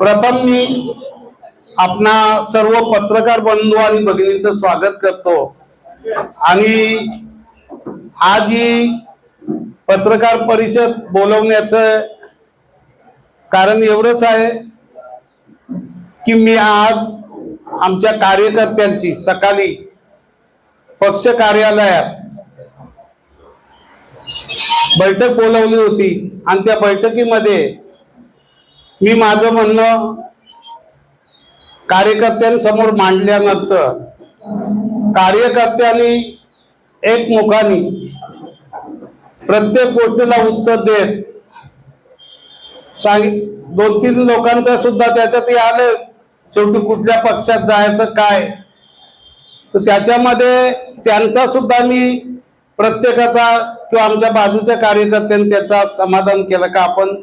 प्रथम मी आपणा सर्व पत्रकार बंधू आणि भगिनींचं स्वागत करतो. आणि आज ही पत्रकार परिषद बोलवण्याचं कारण एवढंच आहे की मी आज आमच्या कार्यकर्त्यांची सकाळी पक्ष कार्यालयात बैठक बोलवली होती आणि त्या बैठकीमध्ये मी माझं म्हणणं कार्यकर्त्यांसमोर मांडल्यानंतर कार्यकर्त्यांनी एकमुखाने प्रत्येक गोष्टीला उत्तर देत सांग दोन तीन लोकांचं सुद्धा त्याच्यात हे आलं शेवटी कुठल्या पक्षात जायचं काय? तर त्याच्यामध्ये त्यांचा सुद्धा मी प्रत्येकाचा किंवा आमच्या बाजूच्या कार्यकर्त्यांनी त्याचा समाधान केलं का आपण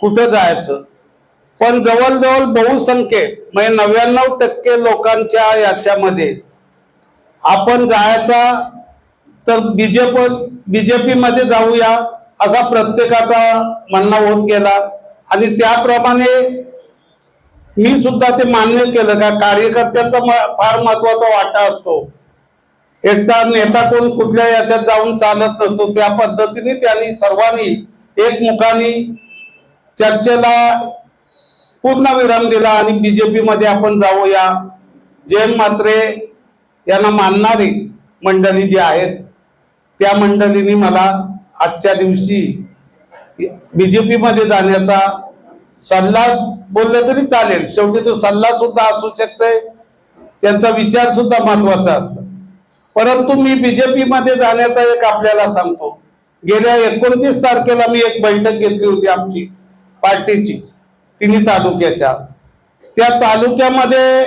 कुठं जायचं? पण जवळजवळ बहुसंख्ये म्हणजे नव्याण्णव टक्के लोकांच्या याच्यामध्ये. आपण जायचा तर बीजेप बीजेपीमध्ये जाऊया असा प्रत्येकाचा म्हणणं होत गेला. आणि त्याप्रमाणे मी सुद्धा ते मान्य केलं का कार्यकर्त्यांचा म- फार महत्त्वाचा वाटा असतो. एकटा नेता कोण कुठल्या याच्यात जाऊन चालत नसतो त्या पद्धतीने त्यांनी सर्वांनी एकमुखानी चर्चेला पूर्ण विराम दिला आणि बीजेपी मध्ये आपण जाऊया. जयंत मात्रे यांना मानणारी मंडळी जी आहेत त्या मंडळींनी मला आजच्या दिवशी बी जे पीमध्ये जाण्याचा सल्ला बोललं तरी चालेल. शेवटी तो सल्ला सुद्धा असू शकते त्यांचा विचार सुद्धा महत्त्वाचा असतो. परंतु मी बी जे पीमध्ये जाण्याचा एक आपल्याला सांगतो. गेल्या एकोणतीस तारखेला मी एक बैठक घेतली होती आमची पार्टीची तिन्ही तालुक्याच्या. त्या तालुक्यामध्ये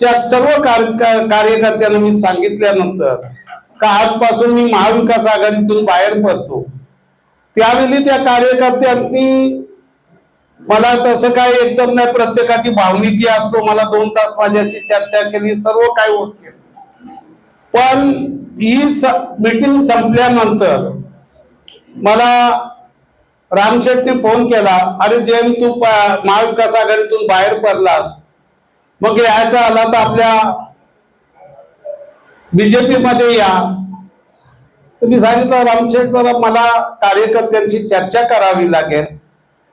त्या सर्व कार- कार्यकर्त्यांना मी सांगितल्यानंतर का आजपासून मी महाविकास आघाडीतून बाहेर पडतो. त्यावेळी त्या कार्यकर्त्यांनी मला तसं काय एकदम नाही प्रत्येकाची भावनिकी असतो मला दोन तास माझ्याशी चर्चा केली सर्व काय होत गेलं. पण ही मीटिंग संपल्यानंतर मला रामशेटने फोन केला अरे जेम तू महाविकास आघाडीतून बाहेर पडलास. मग यायचा आला तर आपल्या बीजेपी मध्ये या. मी सांगितलं रामशेठ बाबा मला कार्यकर्त्यांची चर्चा करावी लागेल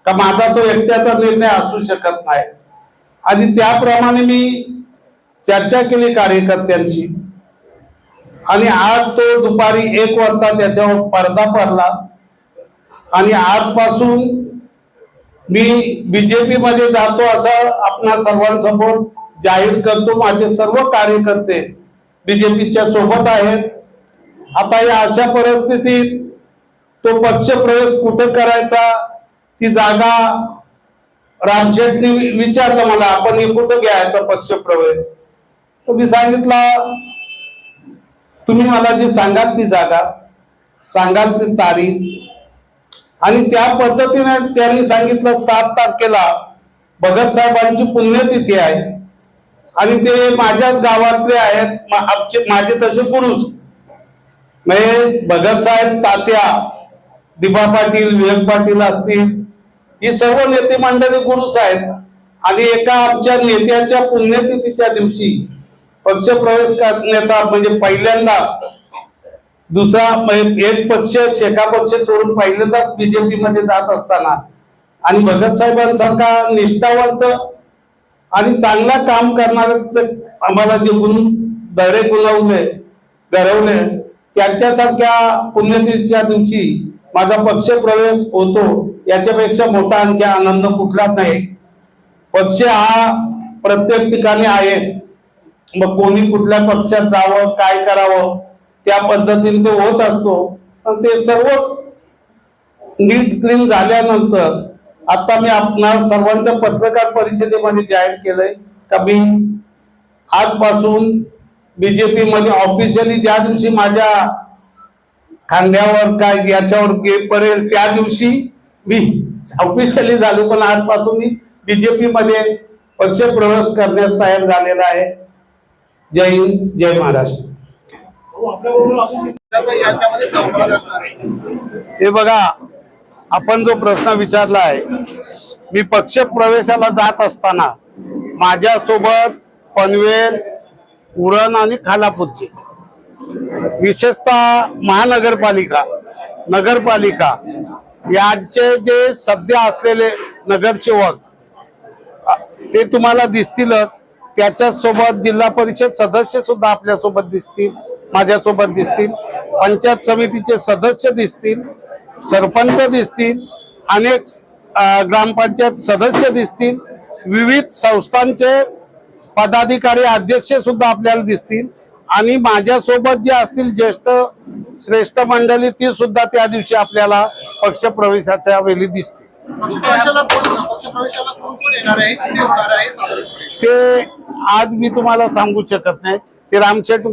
का माझा तो एकट्याचा निर्णय असू शकत नाही. आणि त्याप्रमाणे मी चर्चा केली कार्यकर्त्यांशी आणि आज तो दुपारी एक वाजता त्याच्यावर पडदा पडला. आणि आजपासून मी बीजेपी मध्ये जातो असं आपणा सर्वांसमोर जाहीर करतो. माझे सर्व कार्यकर्ते बीजेपीच्या सोबत आहेत. आता या अशा परिस्थितीत तो पक्ष प्रवेश कुठे करायचा? ती जागा रामशेठनी विचारलं मला आपण हे कुठं घ्यायचा पक्ष प्रवेश? तर मी सांगितला तुम्ही मला जी सांगाल ती जागा सांगाल ती तारीख आणि त्या पद्धतीने त्यांनी सांगितलं सात तारखेला भगत साहेबांची पुण्यतिथी आहे. आणि ते माझ्याच गावातले आहेत मा- आमचे माझे तसे पुरुष. म्हणजे भगत साहेब तात्या दिबा पाटील विवेक पाटील असतील ही सर्व नेते मंडळी पुरुष आहेत. आणि एका आमच्या नेत्याच्या पुण्यतिथीच्या दिवशी पक्ष प्रवेश करण्याचा म्हणजे पहिल्यांदाच दुसरा एक पक्ष शेका पक्ष सोडून पहिल्यांदाच बीजेपी मध्ये जात असताना. आणि भगत साहेबांसारखा निष्ठावंत आणि चांगला काम करणाऱ्याच आम्हाला जे गुण दरे गुणवले घडवले त्यांच्यासारख्या पुण्यतिथीच्या दिवशी माझा पक्ष प्रवेश होतो याच्यापेक्षा मोठा आणखी आनंद कुठलाच नाही. पक्ष हा प्रत्येक ठिकाणी आहेस मग कोणी कुठल्या पक्षात जावं काय करावं? त्या पद्धतीने तो होत असतो. पण ते सर्व नीट क्लीन झाल्यानंतर आता मी आपणार सर्वांच्या पत्रकार परिषदेमध्ये जाहीर केलंय का मी आजपासून बीजेपी मध्ये ऑफिशियली ज्या दिवशी माझ्या खांद्यावर काय याच्यावर गे पडेल त्या दिवशी मी ऑफिशियली झालो. पण आजपासून मी बीजेपी मध्ये पक्ष प्रवेश करण्यास तयार झालेला आहे. जय हिंद जय महाराष्ट्र. हे बघा आपण जो प्रश्न विचारला आहे मी पक्ष प्रवेशाला जात असताना माझ्यासोबत पनवेल उरण आणि खालापूरचे विशेषतः महानगरपालिका नगरपालिका यांचे जे सध्या असलेले नगरसेवक ते तुम्हाला दिसतीलच. त्याच्यासोबत जिल्हा परिषद सदस्य सुद्धा आपल्यासोबत दिसतील. माझ्यासोबत दिसतील. पंचायत समितीचे सदस्य दिसतील. सरपंच दिसतील. अनेक ग्रामपंचायत सदस्य दिसतील. विविध संस्थांचे पदाधिकारी अध्यक्ष सुद्धा आपल्याला दिसतील. आणि माझ्यासोबत जे असतील ज्येष्ठ श्रेष्ठ मंडळी ती सुद्धा त्या दिवशी आपल्याला पक्ष प्रवेशाच्या वेळी साताऱ्यामध्ये? ते आज मी तुम्हाला सांगू शकत नाही. ते रामशेठ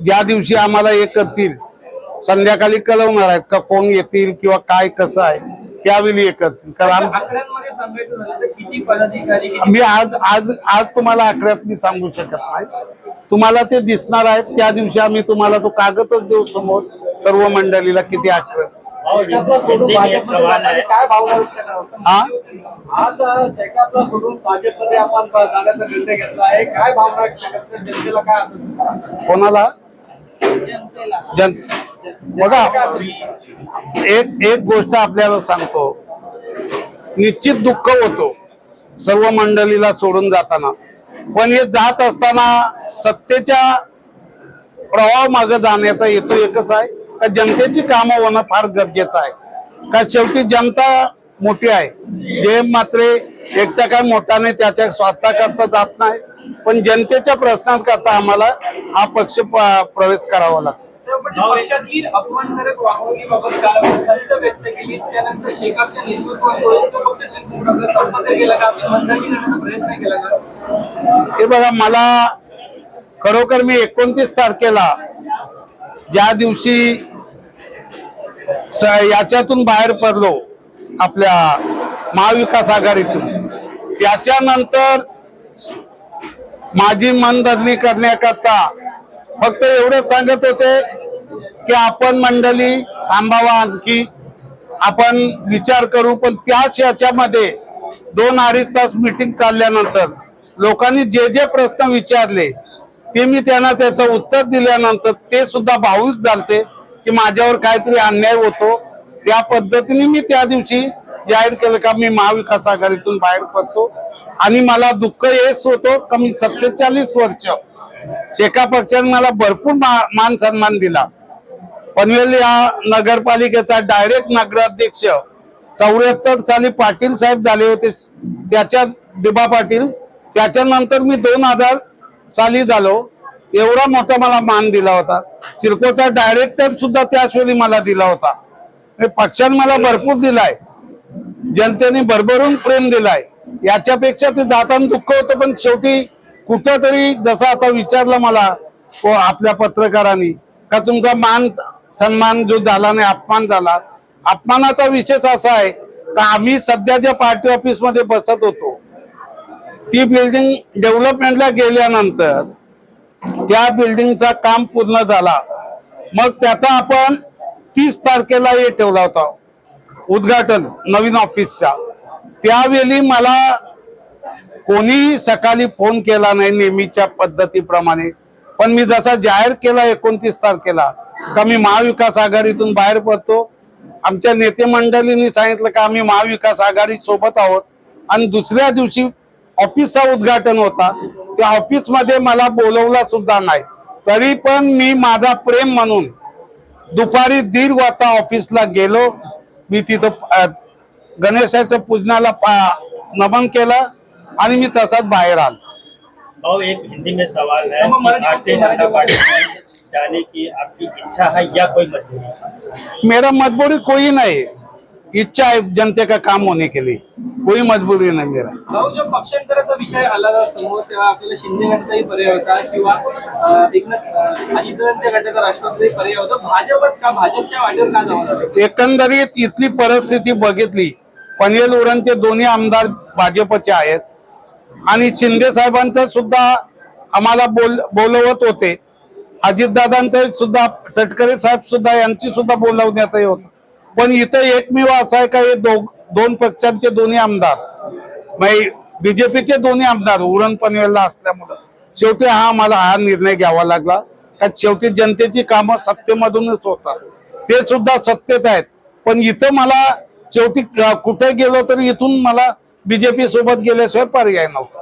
ज्या दिवशी आम्हाला हे करतील संध्याकाळी कळवणार आहेत का कोण येतील किंवा काय कसं आहे त्यावेळी हे करतील. कारण मी आज आज आज तुम्हाला आकड्यात मी सांगू शकत नाही. तुम्हाला ते दिसणार आहेत त्या दिवशी आम्ही तुम्हाला तो कागदच देऊ समोर सर्व मंडळीला किती आकडे? हा? कोणाला? जन बघा एक एक गोष्ट आपल्याला सांगतो. निश्चित दुःख होतो सर्व मंडळीला सोडून जाताना. पण हे जात असताना सत्तेच्या प्रवाह मागे जाण्याचा हेतू एकच आहे. का जनतेची कामं होणं फार गरजेचं आहे. का शेवटी जनता मोठी आहे. जे मात्र एकटा काय मोठा नाही त्याच्या स्वार्थाकरता करता जात नाही. पण जनतेच्या प्रश्नांकरता आम्हाला हा पक्ष प्रवेश करावा लागतो. देशातील अपमानकारक वागणुकीबाबत काल खंत व्यक्त केली? त्यानंतर शेकापच्या नेतृत्वामुळे तो पक्ष शिकून आपला संपर्क केला का? आपली मनधरणी करण्याचा प्रयत्न केला का? हे बघा मला खरोखर मी एकोणतीस तारखेला ज्या दिवशी याच्यातून बाहेर पडलो आपल्या महाविकास आघाडीतून त्याच्यानंतर माझी मनधरणी करण्याकरता फक्त एवढं सांगत होते की आपण मंडळी थांबावा आणखी. आपण विचार करू पण त्याच याच्यामध्ये दोन अडीच तास मिटिंग चालल्यानंतर लोकांनी जे जे प्रश्न विचारले ते मी त्यांना त्याचं उत्तर दिल्यानंतर ते सुद्धा भावुक झालते की माझ्यावर काहीतरी अन्याय होतो. त्या पद्धतीने मी त्या दिवशी जाहीर केलं का मी महाविकास आघाडीतून बाहेर पडतो. आणि मला दुःख हेच होतो का मी सत्तेचाळीस वर्ष शेका पक्षाने मला भरपूर मा- मान सन्मान दिला. पनवेल या नगरपालिकेचा डायरेक्ट नगराध्यक्ष चौऱ्याहत्तर साली पाटील साहेब झाले होते. त्याच्यात दिबा पाटील त्याच्यानंतर मी दोन हजार साली झालो. एवढा मोठा मला मान दिला होता. सिडकोचा डायरेक्टर सुद्धा त्याच वेळी मला दिला होता. हे पक्षाने मला भरपूर दिलाय. जनतेने भरभरून प्रेम दिलाय. याच्यापेक्षा ते जाताना दुःख होतं पण शेवटी कुठंतरी जसं आता विचारलं मला को- आपल्या पत्रकारांनी का तुमचा मान सन्मान जो झाला नाही अपमान झाला अपमानाचा विशेष असा आहे का आम्ही सध्या ज्या पार्टी ऑफिसमध्ये बसत होतो ती बिल्डिंग डेव्हलपमेंटला गेल्यानंतर त्या बिल्डिंगचा काम पूर्ण झाला. मग त्याचा आपण तीस तारखेला हे ठेवला होता. उद्घाटन नवीन ऑफिसचा. त्यावेळी मला कोणीही सकाळी फोन केला नाही नेहमीच्या पद्धतीप्रमाणे. पण मी जसा जाहीर केला एकोणतीस तारखेला का मी महाविकास आघाडीतून बाहेर पडतो. आमच्या नेते मंडळींनी सांगितलं का आम्ही महाविकास आघाडी सोबत आहोत. आणि दुसऱ्या दिवशी ऑफिसचा उद्घाटन होता. त्या ऑफिसमध्ये मला बोलवला सुद्धा नाही. तरी पण मी माझा प्रेम म्हणून दुपारी दीड वाजता ऑफिसला गेलो. मी तिथं गणेशाच्या पूजनाला नमन केलं आणि मी तसाच बाहेर आलो. और एक हिंदी में सवाल है भारतीय जनता पार्टी जाने की आपकी इच्छा है या कोई मजबूरी? मेरा मजबूरी कोई नहीं। इच्छा है जनते का काम होने के लिए। कोई मजबूरी नहीं मेरा भाऊ जो पक्षांतराचा विषय आला समोर तेव्हा आपल्याला शिंदे गटाचाही पर्याय होता किंवा अं, एकनाथ अं, अजितदादांच्या गटाचा राष्ट्रवादीचाही पर्याय होता. भाजपच का? भाजपच्या वाटेवर का जावं लागलं? एकंदरीत इथली परिस्थिती बघितली. पनवेल उरणचे दोन्ही आमदार भाजपचे आहेत. आणि शिंदे साहेबांचं सुद्धा आम्हाला बोल बोलवत होते. अजितदादांचं सुद्धा तटकरे साहेब सुद्धा यांची सुद्धा बोलवण्यात होत. पण इथं एकमेव असं आहे का? हे दो- दोन पक्षांचे दोन्ही आमदार. बीजेपीचे दोन्ही आमदार उरण पनवेलला असल्यामुळं. शेवटी हा मला हा निर्णय घ्यावा लागला. कारण शेवटी जनतेची कामं सत्तेमधूनच होतात. ते सुद्धा सत्तेत आहेत. पण इथं मला शेवटी कुठे गेलो तरी इथून मला बीजेपी सोबत गेल्याशिवाय पर्याय नव्हता.